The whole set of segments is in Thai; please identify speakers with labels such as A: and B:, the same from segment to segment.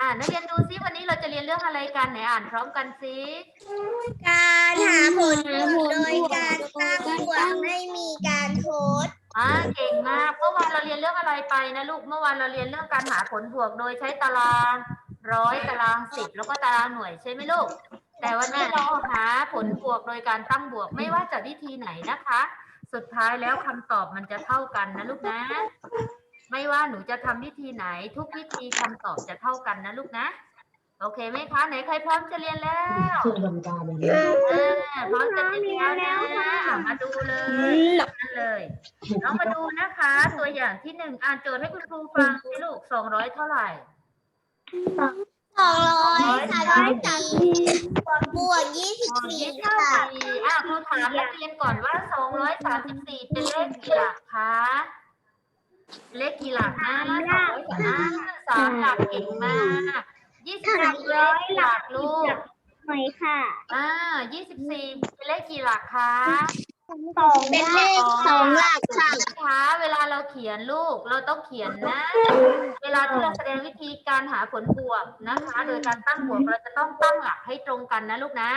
A: อ่านักเรียนดูซิวันนี้เราจะเรียนเรื่องอะไรกันไหนอ่านพร้อมกันซิ
B: การหาผลบวกโดยการตั้งบวกไม่มีการทด
A: อ่าเก่งมาก เมื่อวานเราเรียนเรื่องอะไรไปนะลูก เมื่อวานเราเรียนเรื่องการหาผลบวกโดยใช้ตารางร้อยตารางสิบแล้วก็ตารางหน่วยใช่ไหมลูก แต่วันนี้เราหาผลบวกโดยการตั้งบวกไม่ว่าจะวิธีไหนนะคะ สุดท้ายแล้วคำตอบมันจะเท่ากันนะลูกนะ ไม่ว่าหนูจะทำวิธีไหน ทุกวิธีคำตอบจะเท่ากันนะลูกนะ โอเคไหมคะ ไหนใครพร้อมจะเรียนแล้ว
C: เครื่องดำตาบน
A: อ่าพร้อมจะเรียนแล้วนะอะมาดูเลยนั่นเลยน้องมาดูนะคะ ตัวอย่างที่หนึ่งอ่านโจทย์ให้คุณครูฟังสิลูกสองร้อยเท่าไหร่
B: สองร้อยสามสิบสี่บวกยี่สิบ
A: อ๋อ
B: สี่
A: ยี่สิบ
B: ค่ะ
A: สี่อะครูถามนักเรียนก่อนว่าสองร้อยสามสิบสี่เป็นเลขกี่หลักคะ เลขกี่หลักนะสองร้อยสามสามหลักเก่งมากยี่สิบสี่เลขกี่หลักลูก
B: หน่อยค่ะ
A: อ่ายี่สิบสี่เป็นเลขกี่หลักคะ
B: สอง เป็นเลขสองหลักค่ะ
A: นะคะเวลาเราเขียนลูกเราต้องเขียนนะ เวลาที่เราแสดงวิธีการหาผลบวกนะคะ โดยการตั้งบวกเราจะต้องตั้งหลักให้ตรงกันนะลูกนะ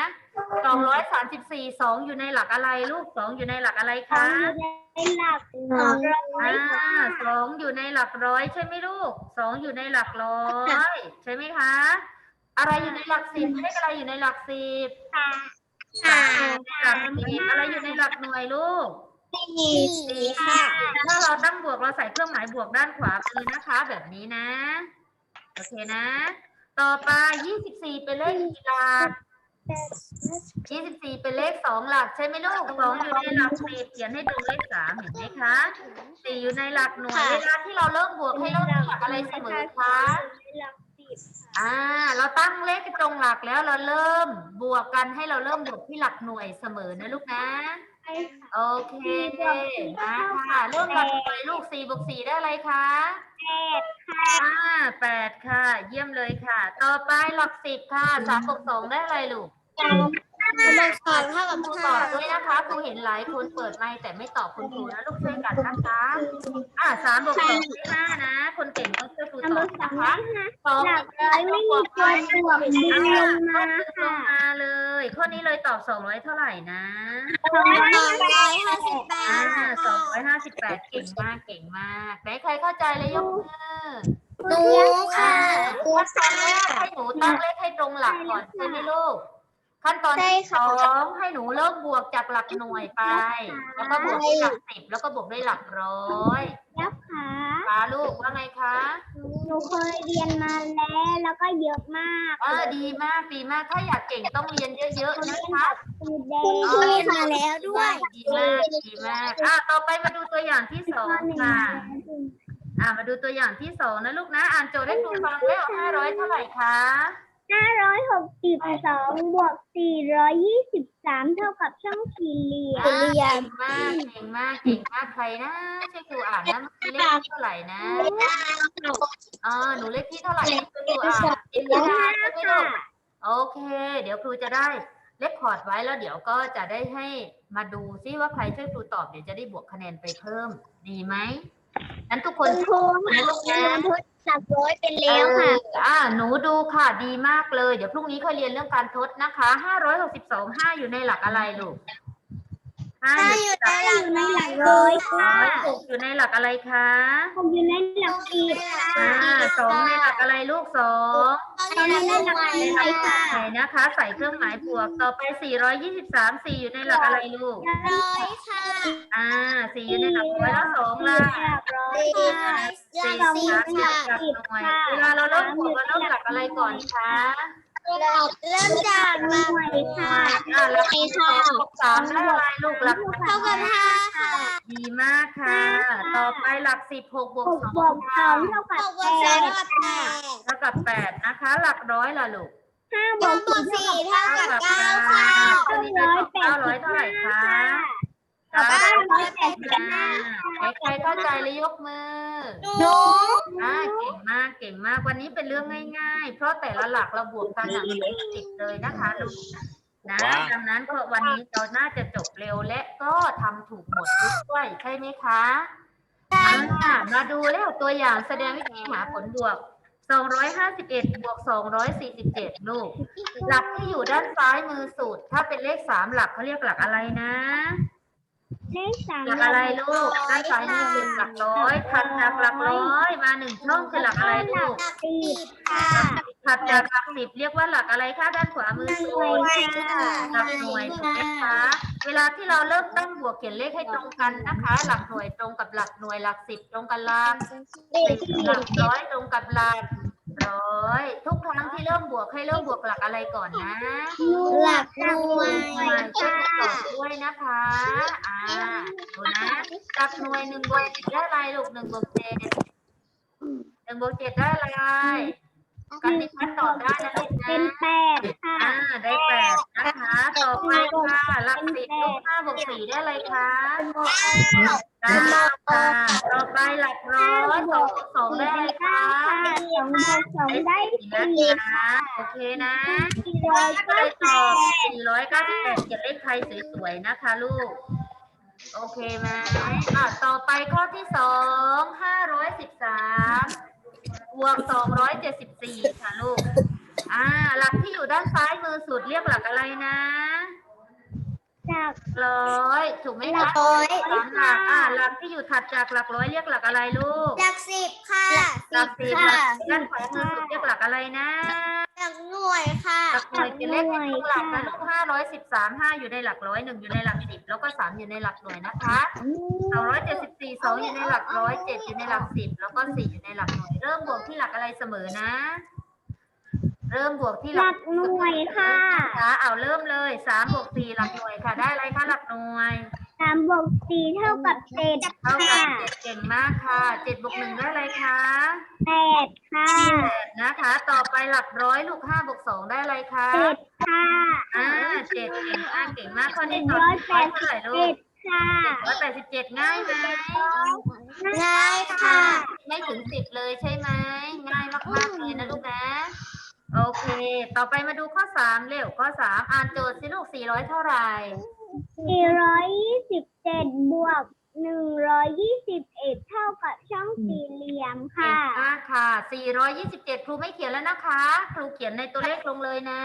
A: สองร้อยสามสิบสี่สองอยู่ในหลักอะไรลูกสองอยู่ในหลักอะไรคะ
B: เป็นหลักสองร้อย
A: อ่าสองอยู่ในหลักร้อยใช่ไหมลูกสองอยู่ในหลักร้อยใช่ไหมคะ อะไรอยู่ในหลักสิบเลขอะไรอยู่ในหลักสิบ
B: ค่ะ
A: สามในหลักสิบอะไรอยู่ในหลักหน่วยลูก
B: สี่สี่ค่ะ
A: ถ้าเราตั้งบวกเราใส่เครื่องหมายบวกด้านขวามือนะคะ แบบนี้นะ โอเคนะ ต่อไป24เป็นเลขกี่หลัก24เป็นเลขสองหลักใช่ไหมลูกสองอยู่ในหลักสิบเขียนให้ตรงเลขสามเห็นไหมคะสี่อยู่ในหลักหน่วยเวลาที่เราเริ่มบวกให้เริ่มหลักอะไรเสมอคะ อ่า เราตั้งเลขตรงหลักแล้วเราเริ่มบวกกันให้เราเริ่มบวกที่หลักหน่วยเสมอนะลูกนะโอเคมาค่ะเรื่องหลักหน่วยลูกสี่บวกสี่ได้อะไรคะ
B: แปดค่ะ
A: อ่าแปดค่ะ เยี่ยมเลยค่ะ ต่อไปหลักสิบค่ะสามบวกสองได้อะไรลูก
B: ส องสองเท่ากับ
A: ครูต
B: ห้า
A: อบด้วยนะคะครูเห็นหลายคนเปิดไมค์แต่ไม่ตอบคุณครูนะลูกช่วยกันนะคะ อ่าสามบวกสองได้ห้านะ คนเก่งต้องช่วยครูตอบนะคะสอง
B: หลักร้อยไม่มีตัวบวกดึงลงมา
A: ล
B: ค่ะ
A: งมาเลย ข้อนี้เลยตอบสองร้อยเท่าไหร่นะ
B: สองร้อยห้าสิบแป
A: อ่า
B: ด
A: สองร้อยห้าสิบแปดเก่งมากเก่งมากไหนใครเข้าใจเลยยกมือ
B: หนูค่ะ
A: ขั้นตอนแรกให้หนูตั้งเลขให้ตรงหลักก่อนใช่ไหมลูก ขั้นตอน
B: ใช่
A: ที่ส
B: ค่ะ
A: องให้หนูเริ่มบวกจากหลักหน่วยไป แล้วก็บวกด้วยหลักสิบแล้วก็บวกด้วยหลักร้อย
B: ยับขา
A: คะลูกว่าไงคะ
B: หนูเคยเรียนมาแล้วแล้วก็เยอะมาก
A: เออดีมากดีมากถ้าอยากเก่งต้องเรียนเยอะๆนะคะ
B: สีแดงคุณครูมาแล้วด้วย
A: ดีมากดีมากอะต่อไปมาดูตัวอย่างที่สองค่ะอ่ามาดูตัวอย่างที่สองนะลูกนะ อ่านโจทย์ให้ครูฟังแล้วห้าร้อยเท่าไหร่คะ
B: ห้าร้อยหกสิบสองบวกสี่ร้อยยี่สิบสามเท่ากับช่องสี่เหลี่ยม
A: อ่าเก่งมากเก่งมากเก่งมากใครนะช่วยครูอ่านนะเมื่อกี้เลขที่เท่าไหร่นะอ่าหนูเลขที่เท่าไหร่ที่ครูอ่านจิตวิทยาใช่ไหมลูกโอเค เดี๋ยวครูจะได้เลคคอร์ดไว้แล้วเดี๋ยวก็จะได้ให้มาดูซิว่าใครช่วยครูตอบเดี๋ยวจะได้บวกคะแนนไปเพิ่ม ดีไหมนั้นทุกคน
B: คุณครูค่ะเรียนทด หลักร้อยเป็นแล้วค่ะ
A: เอออ่าหนูดูค่ะดีมากเลย เดี๋ยวพรุ่งนี้ค่อยเรียนเรื่องการทดนะคะห้าร้อยหกสิบสองห้าอยู่ในหลักอะไรลูก ห้าอยู่ในหลัก
B: อยู่ในหลักร้อยค่ะ
A: ร้อยหกอยู่ในหลักอะไรคะ
B: ผมอยู่ในหลักสิบค่ะ
A: อ่าสองในหลักอะไรลูกสอง
B: ตอนนี้หลักสิบค่ะ
A: ไหนนะคะ ใส่เครื่องหมายบวกต่อไปสี่ร้อยยี่สิบสามสี่อยู่ในหลักอะไรลูก
B: ร้อยค่ะ
A: อ่าสี่อยู่ในหลักร้อยแล้วสองล่ะ
B: หลักร้อย
A: สี่
B: ค่ะ
A: สี่สามอยู่ในหลักหน่วยเวลาเราเริ่มบวกเราเริ่มหลักอะไรก่อนคะ
B: เริ่มจากหน่วยค่ะ
A: อ่าหลักสองบวกสามได้อะไรลูกหลัก
B: เท่ากับห้าค่ะ
A: ดีมากค่ะ ต่อไปหลักสิบหกบวก
B: หก
A: สอง
B: บวกสองเท่ากับแปดค่ะ
A: เท่ากับแปดนะคะ หลักร้อยล่ะลูก
B: ห้าบวกสี่เท่ากับเก้าค่ะ
A: ตอนนี้ได้ตอบเก้าร้อยเท่าไหร่คะ
B: เก้าร้อยแปดสิบห้า
A: ใครเข้าใจเลยยกมือ
B: หนู
A: อ่าเก่งมากเก่งมากวันนี้เป็นเรื่องง่าย ๆ เพราะแต่ละหลักเราบวกกันหลักสิบเลยนะคะลูกนะดังนั้นก็วันนี้เราน่าจะจบเร็วและก็ทำถูกหมดด้วยใช่ไหมคะ
B: ใช่
A: อ่ามาดูแล้วตัวอย่างแสดงวิธีหาผลบวก251บวก247 ลูก หลักที่อยู่ด้านซ้ายมือสุดถ้าเป็นเลขสามหลักเขาเรียกหลักอะไรนะ
B: เลขสาม
A: หลักอะไรลูกด้านซ้ายมือสุดหลักร้อยถัดจากหลักร้อยมาหนึ่งช่องคือหลักอะไรลูก
B: สิบค่ะ
A: ถัดจากหลักสิบเรียกว่าหลักอะไรคะด้านขวามือสุ
B: หน่วย
A: ด
B: ค่ะ
A: หลักหน่วยถูกไหมคะเวลาที่เราเริ่มตั้งบวกเขียนเลขให้ตรงกันนะคะ หลักหน่วยตรงกับหลักหน่วยหลักสิบตรงกับหลักสิบหลักร้อยตรงกับหลัก ร้อย ทุกครั้งที่เริ่มบวกให้เริ่มบวกหลักอะไรก่อนนะ
B: หลักหน่วย
A: หน่วยช่วย
B: ค่ะ
A: กันตอบด้วยนะคะ อ่าดูนะหลักหน่วยหนึ่งบวกเจ็ดได้อะไรลูกหนึ่งบวกเจ็ดหนึ่งบวกเจ็ดได้อะไร กันที่พัดตอบได้นะลูกนะ
B: เป็นแปดค่ะ
A: อ่าได้แปดนะคะ ต่อไปค่ะหลักสิบลูกห้าบวกสี่ได้อะไรคะเก้าค่ะต่อไปหลักร้อยสองสองได้อะไรคะ
B: สองบวกสองได้
A: ได้สี่นะคะโอเคนะ
B: สี่ร้อย
A: ก็
B: เก้า
A: เลยต
B: แป
A: อบ
B: ด
A: สี่ร้อยเก้าสิบแปดเขียนเลขไทยสวยๆนะคะลูกโอเคไหมอะต่อไปข้อที่สองห้าร้อยสิบสาม บวกสองร้อยเจ็ดสิบสี่ค่ะลูก อ่า หลักที่อยู่ด้านซ้ายมือสุดเรียกหลักอะไรนะ
B: จาก
A: ร้อยถูกไหม
B: หลั
A: คะ
B: กร้อย
A: สามหลักอ่า หลักที่อยู่ถัดจากหลักร้อยเรียกหลักอะไรลูก
B: หลักสิบค่ะ
A: หลักสิบหลักด้านขวามือสุดเรียกหลักอะไรนะ
B: ห ลักหน่วยค่ะ
A: หลักหน่วยเป็นเลขที่ตรงหลักนะลูกห้าร้อยสิบสามห้าอยู่ในหลักร้อยหนึ่งอยู่ในหลักสิบแล้วก็สามอยู่ในหลักหน่วยนะคะสองร้อยเจ็ดสิบสี่สองอยู่ในหลักร้อยเจ็ดอยู่ในหลักสิบแล้วก็สี่อยู่ในหลักหน่วย เริ่มบวกที่หลักอะไรเสมอนะ เริ่มบวกที่
B: หลักหน่วยค่ะ
A: นะคะเอาเริ่มเลยสามบวกสี่หลักหน่วยค่ะ ได้อะไรคะหลักหน่วย
B: สามบวกสี่เท่ากับเจ็ด
A: เท่ากั
B: ค่ะ
A: บเจ็ดเก่งมากค่ะเจ็ดบวกหนึ่งได้อะไรคะ
B: แปดค่ะ
A: แปดนะคะ ต่อไปหลักร้อยลูกห้าบวกสองได้อะไรคะ
B: เจ็ดค่ะ
A: อ่าเจ็ดเก่งมากเก่งมากข้อ
B: ห
A: นี้
B: นึ่ง
A: ตอบ
B: ร้อย
A: ร้
B: แป
A: อย
B: ด
A: เท่า
B: สิ
A: ไห
B: บ
A: ร่ลู
B: เจ็
A: ก
B: ดค่ะ
A: ร้อยแปดสิบเจ็ดง่ายไหม
B: ง่ายค่ะ
A: ไม่ถึงสิบเลยใช่ไหมง่ายมากๆเลยนะลูกนะโอเค ต่อไปมาดูข้อสามเร็วข้อสามอ่านโจทย์สิลูกสี่ร้อยเท่าไหร่
B: สี่ร้อยยี่สิบเจ็ดบวกหนึ่งร้อยยี่สิบเอ็ดเท่ากับช่องสี่เหลี่ยม
A: เก่
B: ค่ะ
A: งมากค่ะสี่ร้อยยี่สิบเจ็ดครูไม่เขียนแล้วนะคะ ครูเขียนในตัวเลขลงเลยนะ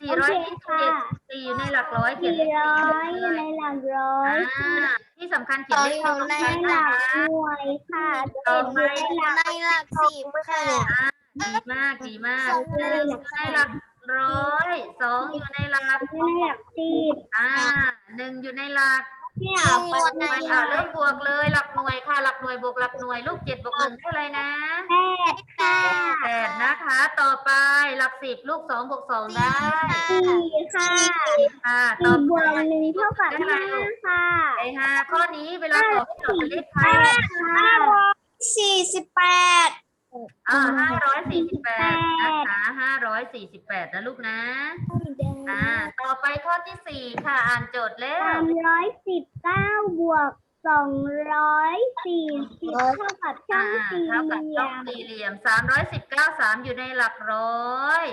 A: สี่ร้อยยี่สิบเจ็ดสี่อยู่ในหลักร้อยเขียน
B: สี่
A: เลข
B: ร้อย
A: สี่
B: อยู่
A: เล
B: ใน
A: ย
B: หลักร้อย
A: อ่าที่สำคัญเขียนเลขเข้าตรง
B: ใน
A: กัน
B: ห
A: นะ
B: ลัก
A: คะ
B: หน่วยค่ะเจ็ดอยู่ในหลัก
C: ในหลักสิบค่ะ
A: อ่าดีมากดีมากหนึ่งอยู่ในหลัก ร้อยสองอยู่ในหลัก
B: ในหลักสิบ
A: อ่าหนึ่งอยู่ในหลัก
B: เนี่ย
A: หลักหน่วยอ่าเริ่มบวกเลยหลักหน่วยค่ะหลักหน่วยบวกหลักหน่วยลูกเจ็ดบวกหนึ่งเท่าไหร่นะ
B: แปดค่ะ
A: แปดนะคะ ต่อไปหลักสิบลูกสองบวกสองได้
B: สี่ค่ะ
A: สี่ค่ะต่
B: สี่
A: อบ
B: วกหนึ่งเท่ากับห้าค่ะ
A: ไอ้ห้าข้อนี้เวลาตอบให้ตอบเป็นเลขไท
B: แป
A: ย
B: ดค่ะสี่สิบแปด
A: อ่าห้าร้อยสี่สิบแปดนะคะห้าร้อยสี่สิบแปดนะลูกนะ อ่า ต่อไปข้อที่สี่ค่ะ อ่านโจทย์เร็
B: สาวมร้อยสิบเก้าบวกสองร้อยสี่สิบเท่ากับช่อ
A: อ่าง
B: สี่
A: เท่ากับ
B: เหลี่
A: ช่
B: ย
A: อง
B: ม
A: สี่เหลี่ยมสามร้อยสิบเก้าสามอยู่ในหลักร้อย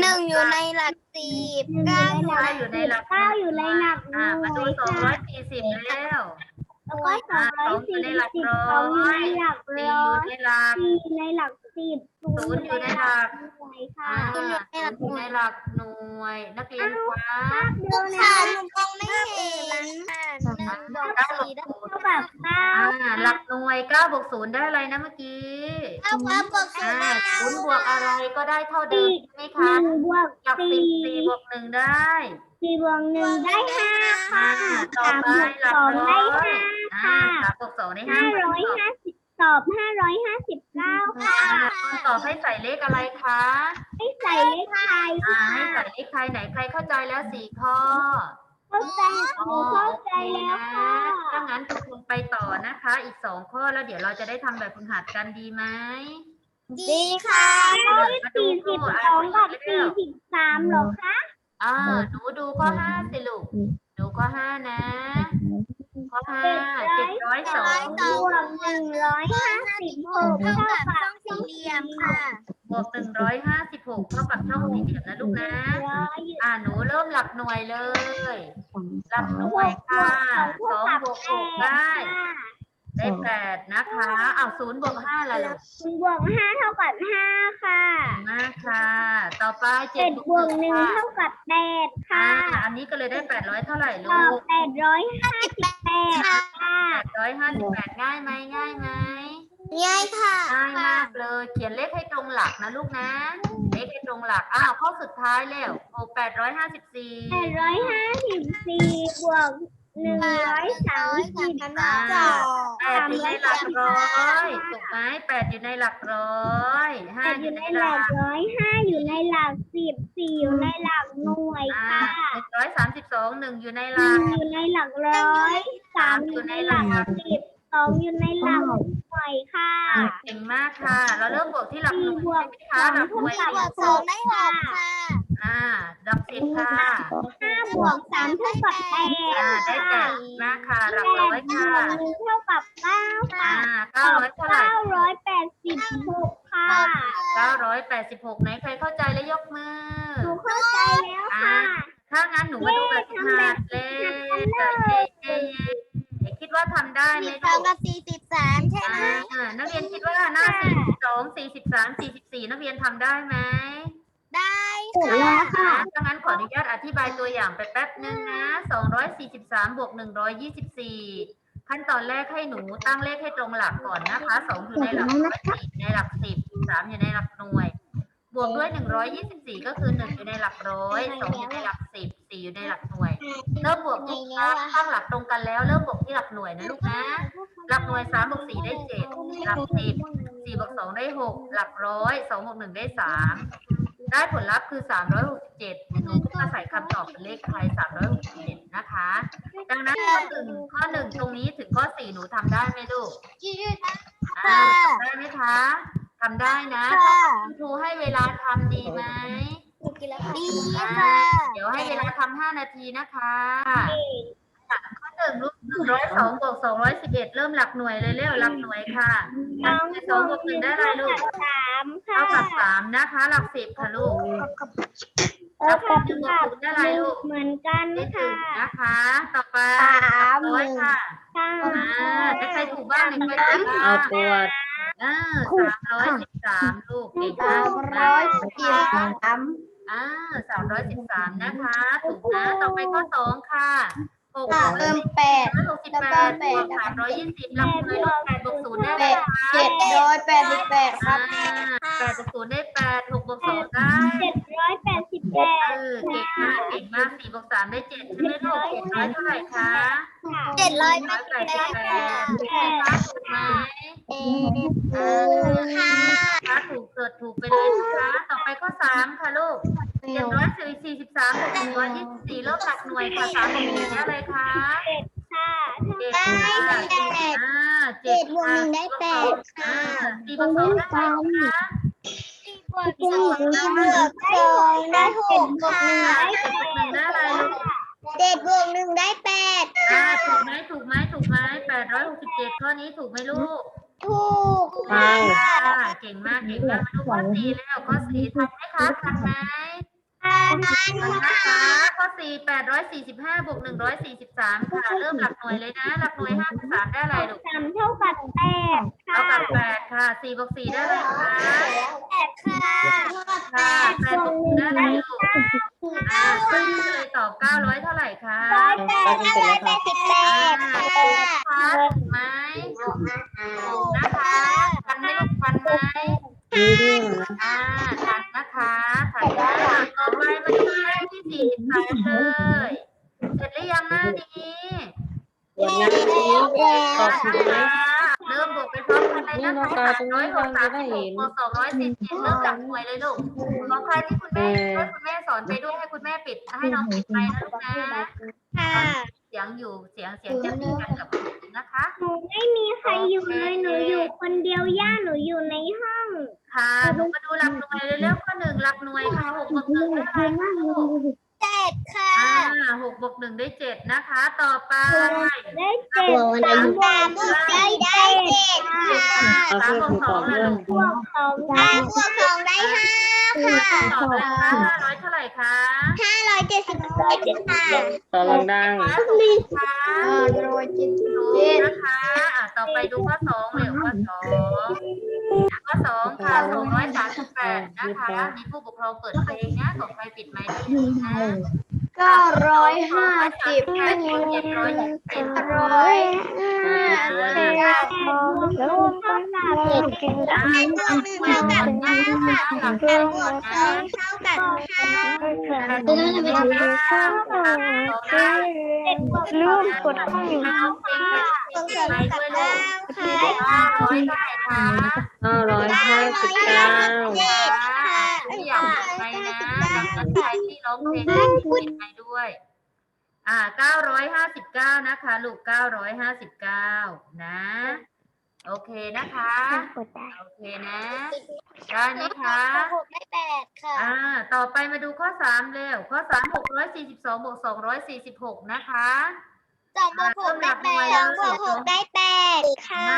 C: หนึ่งอยู่ในหลักสิบ
B: หนึ่ง
C: เก้า
B: อยู่ในหลัก
A: เก้าอยู่ในหลัก
B: เก้าอยู่ในหลักห
A: อ่า
B: น่
A: มา
B: วย
A: ดูสองร้อ
B: ค่ะ
A: ยสี่สิบแล้ว
B: แล้วก็สองร้อยสี่สิบสองอยู่ในหลัก
A: สี่
B: ร้
A: อ
B: อยู่ย
A: ในหลัก
B: สี่ในหลักสิบ
A: ศูนย์อยู่ในหลัก
B: หน่วย
A: อ่า
B: ค่ะ
A: ศูนย์อยู่ในหลักหน่วย นักเรียนคว้า
B: ภาพเดียวนะ
C: ค่ะ
B: คะ
C: หนูมองไม่เห็นค่ะหนึ่งบวกสี่ได้
B: เท่ากับเก้า
A: อ่าหลักหน่วยเก้าบวกศูนย์ได้อะไรนะเมื่อกี้
C: เก้าครับบวกศู
A: อ่าน
C: ย์ได้
A: ศูนย์บวกอะไรก็ได้เท่าเดิมใช่ไหม
B: ห
A: คะ
B: นึ่งบวก
A: หลักสิ
B: สี่
A: บสี่บวกหนึ่งได้
B: สี่บวกหนึ่งได้ห้า
A: อ่า
B: ค่ะ
A: ต่อ
B: สาม
A: ไป
B: บวก
A: หลัก
B: สอง
A: ร้
B: ได้
A: อย
B: ห้า
A: อ่า
B: ค่ะ
A: สามบวกสองได้ห้า
B: ห้าร้อยห้าสิบตอบห้าร้อยห้าสิบเก้าค่ะ
A: อ่าคนตอบให้ใส่เลขอะไรคะ
B: ให้ใส่เลขไทย
A: อ่า
B: ค่ะ
A: ให้ใส่เลขใครไหนใครเข้าใจแล้วสี่ข้อ
B: เข้าใจหนูเข้าใจแล้วค่ะ
A: ถ้างั้นทุกคนไปต่อนะคะ อีกสองข้อแล้วเดี๋ยวเราจะได้ทำแบบฝึกหัดกันดีไหม
C: ดีค่ะ
B: ข้อสี่สิบสองกับสี่สิบสามเหรอคะ
A: อ่าหนูดูข้อห้าสิลูกดูข้อห้านะ ข้อห้าเจ็ดร้อยสอง
B: บวกหนึ่งร้อยห้าสิบหก
C: เท่า
B: เท่า
C: กับ
B: กับ
C: ช่องสี่เหลี่ยมค่ะ
A: บวกหนึ่งร้อยห้าสิบหกเท่ากับช่องสี่เหลี่ยมนะลูกนะ
B: ร้อย
A: อ่าหนูเริ่มหลักหน่วยเลย หลักหน่วยค่ะสองบวกหกได้ ได้แปดนะคะอ้าวศูนย์บวกห้าละลูก
B: ศูนย์บวกห้าเท่ากับห้าค่ะ
A: เก่งมากค่ะ ต่อไปเจ็
B: เจ็
A: ด
B: ดบวกหนึ่ง
A: ค่ะ
B: เท่ากับแปด
A: อ่า
B: ค่ะ
A: อันนี้ก็เลยได้แปดร้อยเท่าไหร่ลู
B: ตอกบแปดร้อยห้าสิบแปดค่ะ
A: แปดร้อยห้าสิบแปดง่ายไหมง่ายไหม
C: ง่ายค่ะ
A: ง่ายมากเลย เขียนเลขให้ตรงหลักนะลูกนะ เลขให้ตรงหลัก อ้าวข้อสุดท้ายแล้วโอ้แปดร้อยห้าสิบสี่
B: แปดร้อยห้าสิบสี่บวก หนึ่งร้อยสามสิบ
C: อ่า
A: แปดอยู่ในหลักร้อยถูกไหมแปดอยู่ในหลักร้อยห้า
B: แปด
A: อ
B: อยู่
A: ยู่
B: ใน
A: ใน
B: ห
A: ห
B: ลั
A: ลั
B: ก
A: ก
B: ร้อยห้าอยู่ในหลักสิบสี่อยู่ในหลักหน่วย
A: อ่า
B: ค่ะ
A: หนึ่งร้อยสามสิบสองหนึ่งอยู่ในห
B: หนึ่
A: ลั
B: ง
A: ก
B: อยู่ในหลักร้อยสามอยู่ในหลักสิบสองอยู่ในหลักหน่วยค่ะ
A: อ่าเก่งมากค่ะ เราเริ่มบวกที่หลักหน่วย
B: สี่บวก
A: ใช่ไหมคะหลักหน่วย
B: สอง
C: บวกสองได้หกค่ะ
A: อ่าหลักสิบค่ะ
B: ห้าบวกสามเท่ากับแป
A: อ่า
B: ด
A: ได้แป
B: ค่ะ
A: ดมากค่ะหลัก
B: แป
A: ร้อ
B: ด
A: ย
B: บ
A: ค่ะ
B: วกหนึ่งเท่ากับเก้า
A: อ่า
B: ค่ะ
A: เก้าร้อยเท่าไหร่
B: เก้าร้อยแปดสิบหกค่ะ
A: เก้าร้อยแปดสิบหกไหนใครเข้าใจแล้วยกมือ
B: หนูเข้าใจแล้วค่ะ
A: ถ้างั้นหนูมาดูแบบหัดเลขเย้เย้เย้เด็กคิดว่าทำได้ไหม
C: สิบ
A: ลู
C: สอง
A: ก
C: กับสี่สิบสามใช่ไหม
A: อ่านักเรียนคิดว่าหน้าสี่สิบสองสี่สิบสามสี่สิบสี่นักเรียนทำได้ไหม
C: ได้
B: ถูกแล้วค่ะ
A: ถ้างั้นขออนุญาตอธิบายตัวอย่างไปแป๊บนึงนะสองร้อยสี่สิบสามบวกหนึ่งร้อยยี่สิบสี่ขั้นตอนแรกให้หนูตั้งเลขให้ตรงหลักก่อนนะคะสองอยู่ในหลักร้อยสี่ในหลักสิบสามอยู่ในหลักหน่วย บวกด้วยหนึ่งร้อยยี่สิบสี่ก็คือหนึ่งอยู่ในหลักร้อยสองอยู่ในหลักสิบสี่อยู่ในหลักหน่วย เริ่มบวกที่ตั้งหลักตรงกันแล้ว เริ่มบวกที่หลักหน่วยนะลูกนะ หลักหน่วยสามบวกสี่ได้เจ็ดหลักสิบสี่บวกสองได้หกหลักร้อยสองบวกหนึ่งได้สาม ได้ผลลัพธ์คือสามร้อยหกสิบเจ็ดหนูก็มาใส่คำตอบเป็นเลขไทยสามร้อยหกสิบเจ็ดนะคะ ดังนั้นข้อหนึ่งข้อหนึ่งตรงนี้ถึงข้อสี่หนูทำได้ไหมลูกอ่าทำได้ไหมคะทำได้นะ
C: ค่ะ
A: คุณครูให้เวลาทำดีไหม
C: ดี
A: อ่า
C: ค่ะ
A: เดี๋ยวให้เวลาทำห้านาทีนะคะข้อ หนึ่งลูกหนึ่งร้อยสองบวกสองร้อยสิบเอ็ดเริ่มหลักหน่วยเลยเร็วหลักหน่วยค่ะหลักหน่วยสองบวกหนึ่งได้อะไรลูก
B: สามค่ะ
A: เท่ากับสามนะคะ หลักสิบค่ะลูก
B: เท่ากับ
A: หนึ่งบว
B: ก
A: ศูนย์ได้อะไรลูก
B: เหมือนกัน
A: ได้หนึ่
B: ค่ะ
A: งนะคะ ต่อไป
C: สาม
A: ร้อยค่ะ
B: ค่ะ
A: อ่าได้ใครถูกบ้างหนึ่งใครถูกบ้าง
D: เอาปวด
A: อ่าสามร้อยสิบสามลูกเก่งมาก
C: ร้อยสิบสาม
A: อ่าสามร้อยสิบสามนะคะ ถูกนะ ต่อไปข้อสองค่ะ หก
C: ค่ะ
A: ร้อย
C: เติมแปด
A: หกสิบแปดบวกสามร้อยยี่สิบหลักหน่วยลบแปดบวกศูนย์ได้ไหมคะ
C: เจ็ดร้อยแปดสิบแปดค
A: อ่า
C: รับ
A: แปดบวกศูนย์ได้แปดหกบวกสองได้
B: เจ็ดร้อยแปดสิบแป
A: เอ
B: ด
A: อเก่งมากเก่งมากสี่บวกสามได้เจ็ดใช่ไหมลูกเจ็ดร้อยเท่าไหร่คะ
B: ค่ะ
C: เจ็ดร้อย
A: ร้อยแปดสิบแปด
B: แปด
A: ถูกไหม
C: เอ็ดค่ะ
A: ถ้าถูกเกิดถูกไปเลยนะคะต่อไปข้อสามค่ะลูก เจ็ดร้อยสี่สิบสามบวกหนึ่งร้อยยี่สิบสี่เริ่มหลักหน่วยค่ะสามบวกหนึ่งได้อะไรคะ
B: ค่ะ
A: เจ็ดค่ะเจ็ดอ่าเจ็ดค่ะอ่าสี่บวกสองได้อะไรคะ
C: บวกสองบวกสองได้หกค่ะ
A: อ่าเจ็ดบวกหนึ่งได้อะไรลูก
C: เจ็ดบวกหนึ่งได้แปด
A: อ่าถูกไหมถูกไหมถูกไหมแปดร้อยหกสิบเจ็ดข้อนี้ถูกไหมลูก
C: ถูก
D: ฟัง
A: อ่าเก่งมากเก่งมากมาดูข้อสี่แล้วข้อสี่ทันไหมคะทันไหม
C: พั น
A: ทันนะคะข้อสี่แปดร้อยสี่สิบห้าบวกหนึ่งร้อยสี่สิบสามค่ะ เริ่มหลักหน่วยเลยนะ หลักหน่วยห้าสิบสามได้อะไรลูก
B: สามเท่ากับแปดค่ะ
A: เท่ากับแปดค่ะสี่บวกสี่ได้อะไรคะ
C: แปดค่ะ
A: ค่ะแปดบวกสี่ได้อะไรลูกอ่าซึ่งเลยตอบเก้าร้อยเท่าไหร่คะ
B: ร้อยแปด
C: ห้าร้อยแปดสิบแป
A: อ่า
C: ด
A: ถู
C: ค่ะ
A: กค่ะถูกไหมถูกนะคะทันไหมลูกทันไหม
D: ดีดีนะ
A: อ่าทัน นะคะทันนะต่อไปมาดูหน้าที่สี่สิบสามเลย เสร็จหรือยังหน้านี้
D: ปวดงานนี้ตอบถูกไหม
A: เริ่มบวกไปพร้อมกันเลย
D: นี่
A: นะ
D: น้อง
A: คะ
D: ตา
A: สาม
D: ตรง
A: ร้อย
D: นี้
A: ห
D: ฟั
A: ก
D: ง
A: สา
D: จะ
A: ม
D: ได้
A: สิบห
D: เห็
A: ก
D: น
A: บวกสองร้อยสี่สิบเริ่มจากหน่วยเลยลูกของใครที่คุณแม่ช่วยคุณแม่สอนไปด้วยให้คุณแม่ปิดให้น้องปิดไปนะลูกนะ
C: ค่ะ
A: เสียงอยู่เสียงเสียงจะมีกันกับคุณนะคะ
B: หนูไม่มีใครอยู่เลยหนูอยู่คนเดียวย่าหนูอยู่ในห้อง
A: ค่ะหนูมาดูหลักหน่วยเลยเร็วข้อหนึ่งหลักหน่วยค่ะหกบวกหนึ่งได้อะไรคะลูก
C: เจ็ดค่ะ
A: อ่าหกบวกหนึ่งได้เจ็ดนะคะ ต่อไป
B: ได้เจ็ด
D: ตัววันอายุ
C: สามบวกได้ได้เจ็ดค่ะ
D: เอา
A: สาม
D: เพื่อบ
A: วก
D: ครู
A: ส
D: ต
A: อ
D: องบ
A: นะ
D: เรื่
A: ลู
D: อง
A: ก
B: บวกสอง
C: ห้าบวกสองได้ห้าค่ะ
A: ตอบเลยค่ะห้าร้อยเท่าไหร่คะ
C: ห้าร้อยเจ็ดสิบเจ็ดค่ะ
D: ต่อดัง
A: คะถูกค่ะ
C: ร้อยเจ็ดสิบ
A: ถูกนะคะอะต่อไปดูข้อสองเร็วข้อสอง ข้อสองค่ะสองร้อยสามสิบแปดนะคะ มีผู้ปกครองเปิดเพลงนะ ของใครปิดไมค์ที่นี่นะ
C: เก้าร้อยห้าสิบ
A: แปดเจ็ดร้อยยี่สิบเจ็ด
C: ร้อย
D: ๆตัวหนึ่ง
B: ลูกเท่ากับเจ็ดเจ็ด
A: อะบวกหนึ่งเท่ากับห้าหลักเลขหมดนะ
C: เท่ากับห้า
A: อะตัวนี้เป็นห้าค่ะสองได้
B: เจ็ดบวกลูกกดข้างอยู่
A: น้องเพลงเป็นปิดไมค์ด้วยลูก
C: ค่ะ
A: ห้าร้อยเท่าไหร่คะ
D: ห้าร้อยห้าสิบเก้า
A: ที่อยากปิดไมค์นะดังนั้นใครที่ร้องเพลงให้ปิดไมค์ด้วย อ่าเก้าร้อยห้าสิบเก้านะคะ ลูกเก้าร้อยห้าสิบเก้านะ โอเคนะคะ
B: กดได้
A: โอเคนะ ได้ไหมคะ
C: หกได้แปดค่ะ
A: อ่า ต่อไปมาดูข้อสามเร็ว ข้อสามหกร้อยสี่สิบสองบวกสองร้อยสี่สิบหกนะคะ
C: สองบวกหกได้แปดสองบวกหกได้แปดค่ะ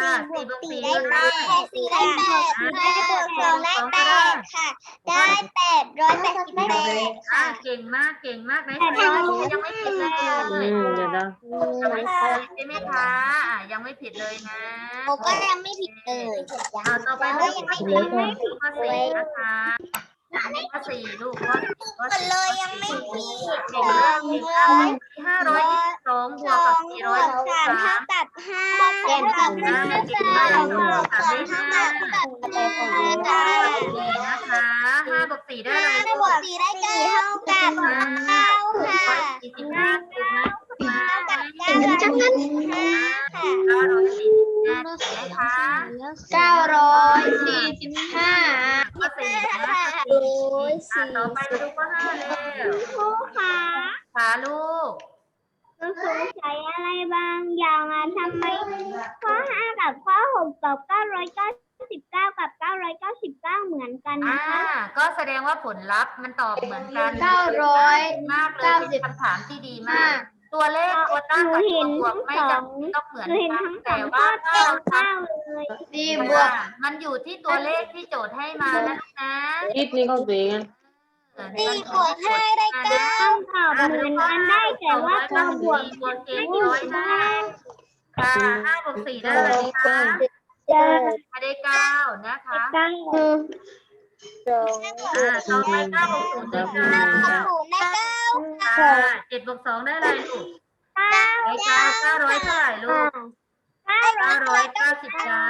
C: สี่บวกสี่ได้แปดสี่ได้แปดห้าบวกสองได้แปดค่ะ ได้แปดร้อยแปดสิบแปด
A: อ่า
C: ค่ะ
A: เก่งมากเก่งมากไหนใครยังไม่ผิดเลย
D: อืมเดี๋ยวนะ
A: ยังไม่ผิดเลยใช่ไหมคะอ่ายังไม่ผิดเลยนะ
C: ผมก็ยังไม่ผิดเลย
A: อ่าต่อไป
C: ก็
A: ลูก
C: ยังไม่
A: ข้อ
C: ผิด
A: สี่ข้อสี่นะคะ ข้อสี่ลูกข้อข้อ
C: กัน
A: สี่
C: เลยยังไม่ผิด
A: เก่งมากเก่งมากห้าร้อยยี่สิบสองบวกกับสี่ร้อยหกสิบ
C: สาม
A: สา
C: เท่ามกับห้าเท่ากับห้าเท่ากับสองเท่ากับห้า
A: สี่นะคะห้าบวกสี่ได้อะไร
C: ห้า
A: ลู
C: บว
A: ก
C: กสี่ได้เก้าเท่ากับเก้าค่ะ
A: สี่สิบห้าถู กไหมถูกไหม
C: เท่ากับเก้าร้อยห้าค่ะ
A: เก้าร้อยสี่สิบห้าถูกไหมคะ
C: เก้าร้อยสี่สิบห้า
A: ข้อสี่นะ
C: ค่ะ
A: อะต่อไปมาดูข้อห้าเร็ว
B: ครูคะ
A: ขาลูก
B: ก็สงสัยอะไรบางอย่างอะทำไมข้อห้ากับข้อหกกับเก้าร้อยเก้าสิบเก้ากับเก้าร้อยเก้าสิบเก้าเหมือนกัน
A: อ่า
B: นะคะ
A: ก็แสดงว่าผลลัพธ์มันตอบเหมือนกัน
C: เก้าร้อย
A: มากเลยเป็นคำถามที่ดีมาก ตัวเลขตัวตั้งกับตัวบวกไม่จำเป็นต้องเหมือน
B: หนูเห็น
A: กัน
B: ทั้งส
A: แต่
B: อง
A: ว่า
B: ข้อ
A: ถ้า
B: เก้า
A: เราท
B: เก้าเลย
C: สี่ำบวก
A: มันอยู่ที่ตัวเลขที่โจทย์ให้มานะลูกนะ
D: คลิปนี้เขาสีกัน
A: เออ
C: สี่บวกห้าได้เก้า
B: ต้องตอบเหมือนกันได้แต่ว่าตัวบวก
A: บวกเจ็ดร้อยได้ค่ะห้าบวกสี่ได้อะไรคะ
B: เจอ
A: ไม่ได้เก้านะคะ
B: ตั้ง
A: อ่าต่อไปเก้าบวกศูนย์ได้เก้า
C: ศูนย์ได้เก้า
A: ค่ะเจ็ดบวกสองได้อะไรลูก
B: เก้า
A: ได้เก้าเก้าร้อยเท่าไหร่ลูก
B: เก้า
A: ร้อยเก้าสิบเก้า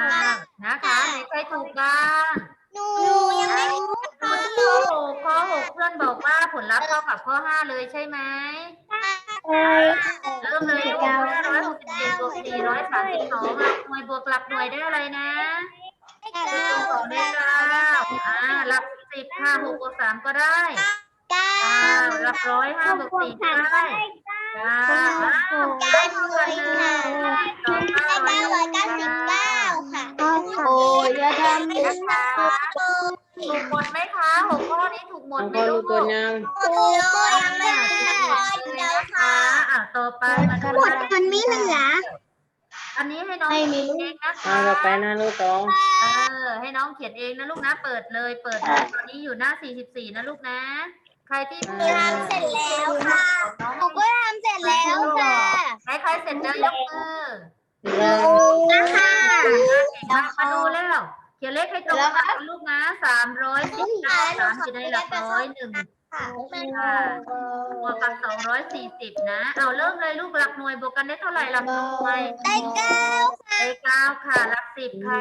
A: นะคะในใครถูกบ้าง
C: หนูยังไม่รู้
A: ข้อหกข้อหกเพื่อนบอกว่าผลลัพธ์เท่ากับข้อห้าเลยใช่ไหม
B: เอ้ย
A: เริ่มเลยห้าร้อยหกสิบเจ็ดบวกสี่ร้อยสามสิบสองหน่วยบวกหลักหน่วยได้อะไรนะ
C: เก้า
A: สองได้เก้าอ่าหลักสิบห้าหกบวกสามก็ได้
C: เก้า
A: อ่าหลักร้อยห้าบวก
B: บวก
A: สี่
B: สา
A: ก็
B: มก็
A: ได้
B: ได้เก้า
A: อ่าอ้าวได้ากันเลยสองห้าร้
C: เก้าร้อยเก้าสิบเก้าค่ะ
B: โอ้ยอย่าท
A: นะคะถูกหมดไหมคะหกข้อนี้ถูกหมด
D: เอา
A: ไหม
D: ก็
A: ลู
D: รู้
A: ก
D: ตัวยัง
C: โอ้ยยังไม่ได้เลยวค่ะ
A: ต่อไปมาดู
C: มันไม่เหลือ
A: อันนี้ให้น้องเขียนเองนะคะ
D: เอาต่อไปนะลูกสอง
A: เออให้น้องเขียนเองนะลูกนะ เปิดเลย เปิดเลยตอนนี้อยู่หน้า 44 นะลูกนะ ใครที่
C: ทำเสร็จแล้วค่ะหนูก็ทำเสร็จแล้วค่ะ
A: ใครใครเสร็จแล้วยกมือ
D: ยัง
C: นะคะ
A: มามาดูแล้ว เขียนเลขให้ตรงกันนะลูกนะ319 3จะได้หลักร้อยหนึ่ง ค่ะบวกกับ240นะ เอาเริ่มเลยลูกหลักหน่วยบวกกันได้เท่าไหร่หลักหน่วย
C: ได้เก้า
A: ได้เก้าค่ะหลักสิบค่ะ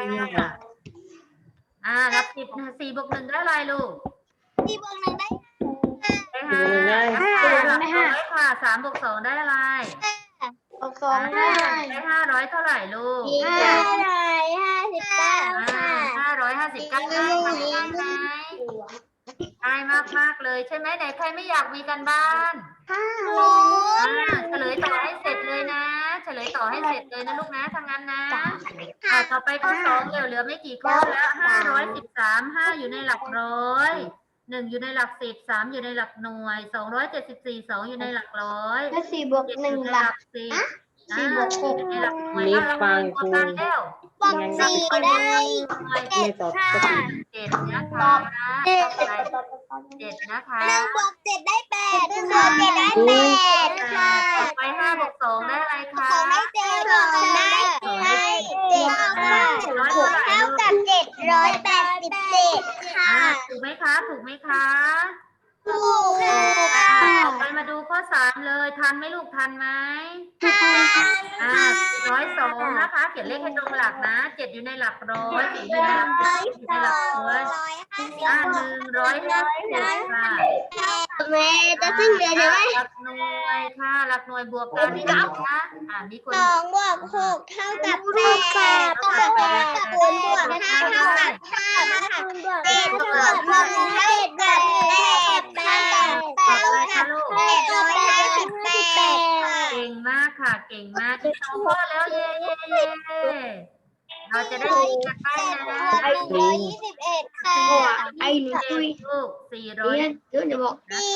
A: อ่าหลักสิบนะสี่บวกหนึ่งได้อะไรลูก
C: สี่บวกหนึ่งได้
A: ได้ห้าหลักร้อยค่ะสามบวกสองได้อะไร
C: บวกสองได้
A: ได้ห้าร้อยเท่าไหร่ลูก
C: ห้าร้อยห้าสิบเก้า
A: อ่า
C: ค่ะ
A: ห้าร้อยห้าสิบเก้าได้ไหม ได้ไหมได้มากมากๆเลยใช่ไหมไหนใครไม่อยากมีกันบ้าน
C: หนู
A: อ่าเฉลยต่อให้เสร็จเลยนะ เฉลยต่อให้เสร็จเลยนะลูกนะทางนั้นนะอ่าต่อไปข้อสองเหลือเหลือไม่กี่ข้อแล้วห้าร้อยสิบสามห้าอยู่ในหลักร้อยหนึ่งอยู่ในหลักสิบสามอยู่ในหลักหน่วยสองร้อยเจ็ดสิบสี่สองอยู่ในหลักร้อย
C: ก็สี่บวก
A: เจ็ด
C: ห
A: อ
C: นึ่ง
A: ยู่ใน
C: ห
A: ห
C: ลั
A: ลั
C: ก
A: กสิบ
C: สี่บวกหก
A: อยู่ในหลักหน่วย
D: นี่
A: เอาเรา
D: ฟัง
A: มาบวกกันแล้ว
C: บวกสี่ได้
A: หน่วย
D: ไม่ตอบสักที
A: เจ็ดนะคะต่อไปเจ็ดนะคะ
C: หนึ่งบวกเจ็ดได้แปดหนึ่งบวกเจ็ดได้แปดค่ะ
A: ต่อไปห้าบวกสองได้อะไรคะ
C: สองได้เจ็ดสองได้ได้เจ็ดค่ะเท่ากับเจ็ดร้อยแปดสิบเจ็ดค่ะ
A: อ่าถูกไหมคะ ถูกไหมคะ
C: ถูกค่ะ
A: ต่อไปมาดู ข้อสามเลยทันไหมลูกทันไหม
C: ค่ะ
A: อ่าร้อยสองนะคะ เขียนเลขให้ตรงหลักนะเจ็ดอยู่ในหลักร้อยสี่อยู่ในหลักสิบอยู่ในหลักร้อย
C: ร้อยห้าสิบ
A: อ่าหนึ่งร้อยห้าสิบค่ะ
C: แม่จะสิ้นเดือนใช่ไหม
A: หลักหน่วยค่ะหลักหน่วยบวกกันนะคะอ่ามีคน
C: สองบวกหกเท่ากับแปดเท่ากับแปดคูณบวกห้าเท่ากับห้าค่ะเจ็ดบวกหนึ่งเท่ากับแปดแปด
A: ต่อ
C: เท่า
A: ไป
C: กั
A: ค่ะ
C: บ
A: ลูก
C: แป ดร้อยห้าสิบแปดค่ะ
A: เก่งมากค่ะ เก่งมากที่สองข้อแล้วเย้เย้เย้ เราจะได้มีกันบ้างนะ
C: หนึ่งร้อยยี่สิบเอ็ดค่ะ
A: ไอ้หนูคุยลูกสี่ร้อย
D: เดี๋ยวจะบอก
C: สี่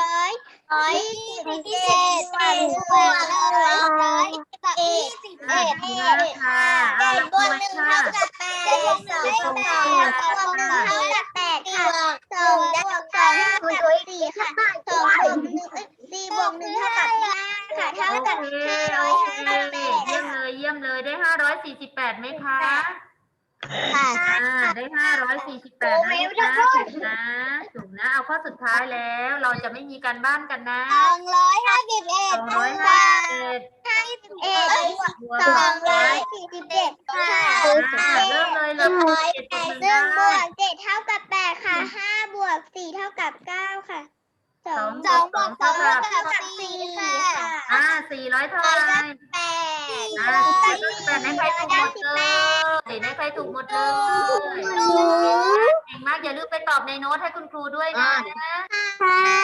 C: ร้อยร้อยยี่สิบเอ็ดค่ะบวกร้อยร้อยกับยี่สิบ
A: อ่า
C: เอ็ดเอ็ด
A: ค่ะ
C: แป
A: เอา
C: ดบวกหนึ่งเท่ากับแปดสองบวกแปดบวหนึ่งเท่ากับแปดค่ะสองบวกสองเท่ากับสี่ค่ะสองบวกหนึ่งเอ้ยสี่บวกหนึ่งเท่ากับห้าค่ะเท่า
A: โอ
C: กับห้า
A: โอ
C: ร้อยห้า
A: สี่สิบแปดไหมคะ
C: ค่ะ
A: อ่าได้ห้าร้อยสี่สิบแปดนะลูกนะถูกนะถูกนะเอาข้อสุดท้ายแล้ว เราจะไม่มีการบ้านกันนะ
C: สองร้อยห้าสิบเอ็
A: ส
C: ด
A: องร้อยห้าสิบเอ็ด
C: ห้าสิบเอ็ด
A: บวก
C: ส
A: ส
C: อ
A: องง
C: ร้
A: ร้
C: อ
A: อยย
C: สี่สิบเจ็ดค่ะ
A: อ่าเริ่มเลยเลย
C: ร้อย
A: เจ็ด
C: แป
A: บวก
C: ด
A: หนึ่ง
C: ซึ่งบ
A: ได้
C: วกเจ็ดเท่ากับแปดค่ะห้าบวกสี่เท่ากับเก้าค่ะ สอง
A: สองบวกสองเท่ากับ
C: เท่ากับสี่ค่ะ
A: อ่าสี่ร้อยเท่าไหร่
C: แปด
A: อ่าสี่ร้อยแปดในใครถูกหมดเลยในใครถูกหมดเลย
C: หนู
A: เก่งมากอย่าลืมไปตอบในโน้ตให้คุณครูด้วยนะ
C: ค่ะ